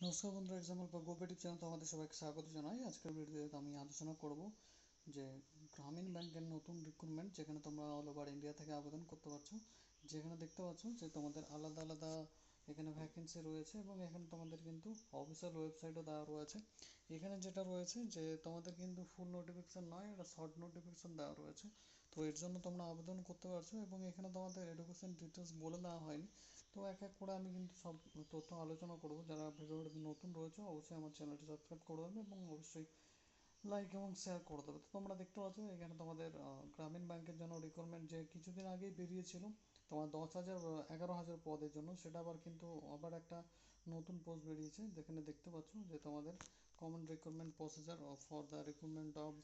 নমস্কার বন্ধুরা এক্সাম্পল বা গোপেটিভ চ্যানেল তোমাদের সবাইকে স্বাগত জানাই। আজকের ভিডিওতে আমি আলোচনা করব যে গ্রামীণ ব্যাংকের নতুন রিক্রুটমেন্ট যেখানে তোমরা অল ওভার ইন্ডিয়া থেকে আবেদন করতে পারছ। যেখানে দেখতে পাচ্ছ যে তোমাদের আলাদা আলাদা এখানে ভ্যাকেন্সি রয়েছে এবং এখানে তোমাদের কিন্তু অফিসিয়াল ওয়েবসাইটও দেওয়া রয়েছে। এখানে যেটা রয়েছে যে তোমাদের কিন্তু ফুল নোটিফিকেশান নয়, এটা শর্ট নোটিফিকেশান দেওয়া রয়েছে। তো এর জন্য তোমরা আবেদন করতে পারছ এবং এখানে তোমাদের এডুকেশন ডিটেলস বলে দেওয়া হয়নি। তো এক এক করে আমি কিন্তু সব তথ্য আলোচনা করব। যারা ভিডিওটি নতুন রয়েছে, অবশ্যই আমার চ্যানেলটি সাবস্ক্রাইব করে দেবে এবং অবশ্যই লাইক এবং শেয়ার করে দেবে। তো তোমরা দেখতে পাচ্ছ, এখানে তোমাদের গ্রামীণ ব্যাংকের জন্য রিক্রুটমেন্ট যে কিছুদিন আগেই বেরিয়েছিল, তোমার দশ হাজার এগারো হাজার পদের জন্য, সেটা আবার কিন্তু আবার একটা নতুন পোস্ট বেরিয়েছে। যেখানে দেখতে পাচ্ছ যে তোমাদের common recruitment procedure for the recruitment of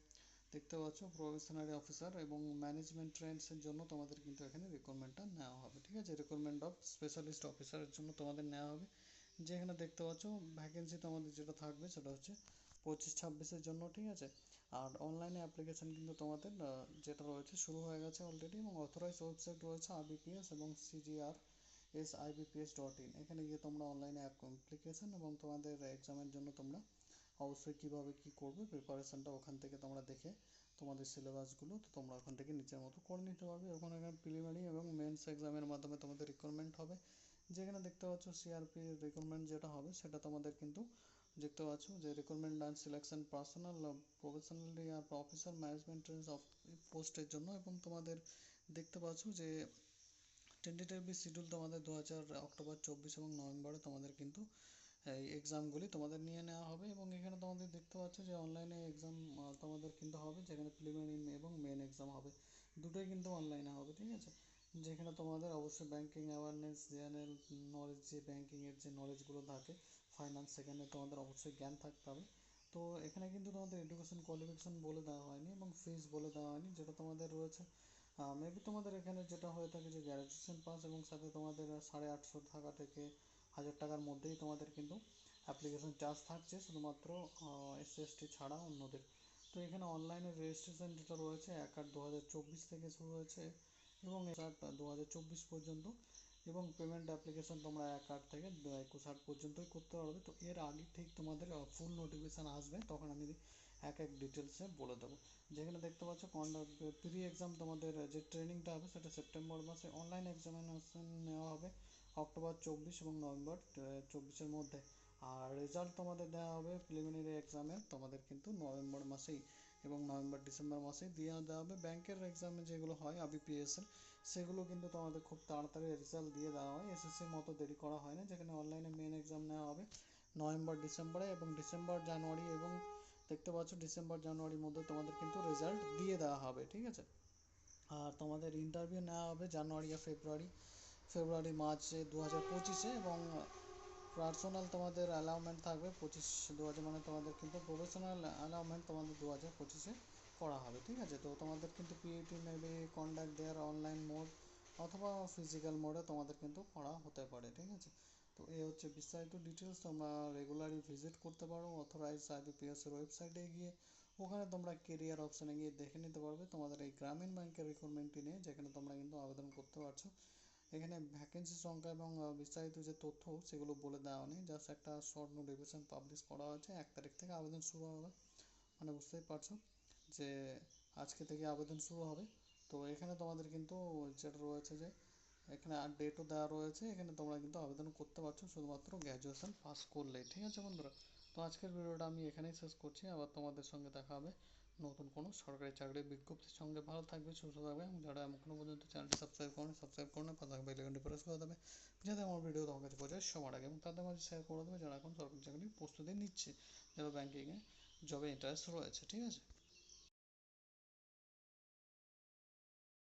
দেখতে পাচ্ছ প্রফেশনারি অফিসার এবং ম্যানেজমেন্ট ট্রেন্ডসের জন্য তোমাদের কিন্তু এখানে রিক্রুটমেন্টটা নেওয়া হবে, ঠিক আছে? রিক্রুটমেন্ট অফ স্পেশালিস্ট অফিসারের জন্য তোমাদের নেওয়া হবে। যেখানে দেখতে পাচ্ছ ভ্যাকেন্সি তোমাদের যেটা থাকবে সেটা হচ্ছে পঁচিশ ছাব্বিশের জন্য, ঠিক আছে? আর অনলাইনে অ্যাপ্লিকেশান কিন্তু তোমাদের যেটা রয়েছে, শুরু হয়ে গেছে অলরেডি এবং অথরাইজ ওয়েবসাইট রয়েছে আবিপিএস এবং CGR S IBPS dot in এখানে গিয়ে তোমরা অনলাইনে অ্যাপ্লিকেশান এবং তোমাদের এক্সামের জন্য তোমরা অবশ্যই কীভাবে কী করবে প্রিপারেশানটা ওখান থেকে তোমরা দেখে তোমাদের সিলেবাসগুলো তো তোমরা ওখান থেকে নিজের মতো করে নিতে পারবে। ওখানে এখানে প্রিলিমিনারি এবং মেন্স এক্সামের মাধ্যমে তোমাদের রিক্রুটমেন্ট হবে। যেখানে দেখতে পাচ্ছ সিআরপি রিক্রুটমেন্ট যেটা হবে সেটা তোমাদের কিন্তু দেখতে পাচ্ছ যে recruitment and selection personnel professionally R officer management of পোস্টের জন্য এবং তোমাদের দেখতে পাচ্ছ যে টেন্টেটিভলি শিডিউল তোমাদের দু হাজার অক্টোবর, চব্বিশ এবং নভেম্বরে তোমাদের কিন্তু এই এক্সামগুলি তোমাদের নিয়ে নেওয়া হবে এবং তোমাদের দেখতে পাচ্ছ যে অনলাইনে এক্সাম তোমাদের কিন্তু হবে, যেখানে প্রিলিমিনারি এবং মেন এক্সাম হবে। দুটোই কিন্তু অনলাইনে হবে, ঠিক আছে? যেখানে তোমাদের অবশ্যই ব্যাঙ্কিং অ্যাওয়ারনেস জেনারেল নলেজ যে ব্যাঙ্কিংয়ের যে নলেজগুলো থাকে ফাইন্যান্স সেখানে তোমাদের অবশ্যই জ্ঞান থাকতে হবে। তো এখানে কিন্তু তোমাদের এডুকেশন কোয়ালিফিকেশন বলে দেওয়া হয়নি এবং ফিস বলে দেওয়া হয়নি, যেটা তোমাদের রয়েছে। মেবি তোমাদের এখানে যেটা হয়ে থাকে যে গ্র্যাজুয়েশন পাস এবং সাথে তোমাদের সাড়ে আটশো টাকা থেকে হাজার টাকার মধ্যেই তোমাদের কিন্তু অ্যাপ্লিকেশন চার্জ থাকছে শুধুমাত্র এসসি এসটি ছাড়া অন্যদের। তো এখানে অনলাইনে রেজিস্ট্রেশন যেটা রয়েছে, এক আট দু থেকে শুরু হয়েছে, এবং এক আট দু পর্যন্ত, এবং পেমেন্ট অ্যাপ্লিকেশন তোমরা এক আট থেকে একুশ আট পর্যন্তই করতে পারবে। তো এর আগে ঠিক তোমাদের ফুল নোটিফিকেশান আসবে, তখন আমি এক এক ডিটেলসে বলে দেবো। যেখানে দেখতে পাচ্ছ কন্ডাক্ট প্রি এক্সাম তোমাদের, যে ট্রেনিংটা হবে, সেটা সেপ্টেম্বর মাসে অনলাইন এক্সামিনেশন নেওয়া হবে, অক্টোবর চব্বিশ এবং নভেম্বর চব্বিশের মধ্যে। আর রেজাল্ট তোমাদের দেওয়া হবে প্রিলিমিনারি এক্সামের তোমাদের কিন্তু নভেম্বর মাসেই এবং নভেম্বর, ডিসেম্বর মাসেই দিয়ে দেওয়া হবে। ব্যাংকের এক্সামে যেগুলো হয় আবিপিএসের সেগুলো কিন্তু তোমাদের খুব তাড়াতাড়ি রেজাল্ট দিয়ে দেওয়া হয়। এসএসসির মতো দেরি করা হয় না, যেখানে অনলাইনে মেন এক্সাম নেওয়া হবে নভেম্বর, ডিসেম্বরে এবং ডিসেম্বর, জানুয়ারি এবং দেখতে পাচ্ছ ডিসেম্বর, জানুয়ারির মধ্যে তোমাদের কিন্তু রেজাল্ট দিয়ে দেওয়া হবে, ঠিক আছে? আর তোমাদের ইন্টারভিউ নেওয়া হবে জানুয়ারি আর ফেব্রুয়ারি। ফেব্রুয়ারি, মার্চে দু হাজার পঁচিশে এবং পার্সোনাল তোমাদের অ্যালাউমেন্ট থাকবে পঁচিশ দু হাজার মানে তোমাদের কিন্তু প্রফেশনাল অ্যালাউমেন্ট তোমাদের দু হাজার পঁচিশে করা হবে, ঠিক আছে? তো তোমাদের কিন্তু পিইটি মেবি কন্ডাক্ট দেওয়ার অনলাইন মোড অথবা ফিজিক্যাল মোডে তোমাদের কিন্তু করা হতে পারে, ঠিক আছে? তো এই হচ্ছে বিস্তারিত ডিটেলস তোমরা রেগুলারই ভিজিট করতে পারো অথরাইজ আইবিপিএসের ওয়েবসাইটে গিয়ে, ওখানে তোমরা কেরিয়ার অপশানে গিয়ে দেখে নিতে পারবে। তোমাদের এই গ্রামীণ ব্যাংকের রিক্রুটমেন্টটি নিয়ে যেখানে তোমরা কিন্তু আবেদন করতে পারছ। এখানে ভ্যাকেন্সি সংখ্যা এবং বিস্তারিত যে তথ্য সেগুলো বলে দেওয়া নেই জাস্ট একটা শর্ট নোটিফিকেশান পাবলিশ করা হয়েছে। এক তারিখ থেকে আবেদন শুরু হবে। মানে বুঝতেই পারছ যে আজকে থেকে আবেদন শুরু হবে। তো এখানে তোমাদের কিন্তু যেটা রয়েছে যে, এখানে আর ডেটও দেওয়া রয়েছে। এখানে তোমরা কিন্তু আবেদন করতে পারছ শুধুমাত্র গ্র্যাজুয়েশন পাস করলেই। ঠিক আছে বন্ধুরা? তো আজকের ভিডিওটা আমি এখানেই শেষ করছি। আবার তোমাদের সঙ্গে দেখা হবে। নতুন কোনো সরকারি চাকরির বিজ্ঞপ্তির সঙ্গে ভালো থাকবে, সুস্থ থাকবে এবং যারা এখনও পর্যন্ত চ্যানেলটি সাবস্ক্রাইব করেন সাবস্ক্রাইব করে না পাশে বেলাইকনটি প্রেস করে দেবে, যাতে আমার ভিডিও তোমার কাছে পৌঁছায় সবার আগে এবং তাদের মাঝে শেয়ার করে দেবে যারা এখন সরকারি চাকরির প্রস্তুতি নিচ্ছে, যারা ব্যাঙ্কিংয়ে জবে ইন্টারেস্ট রয়েছে, ঠিক আছে?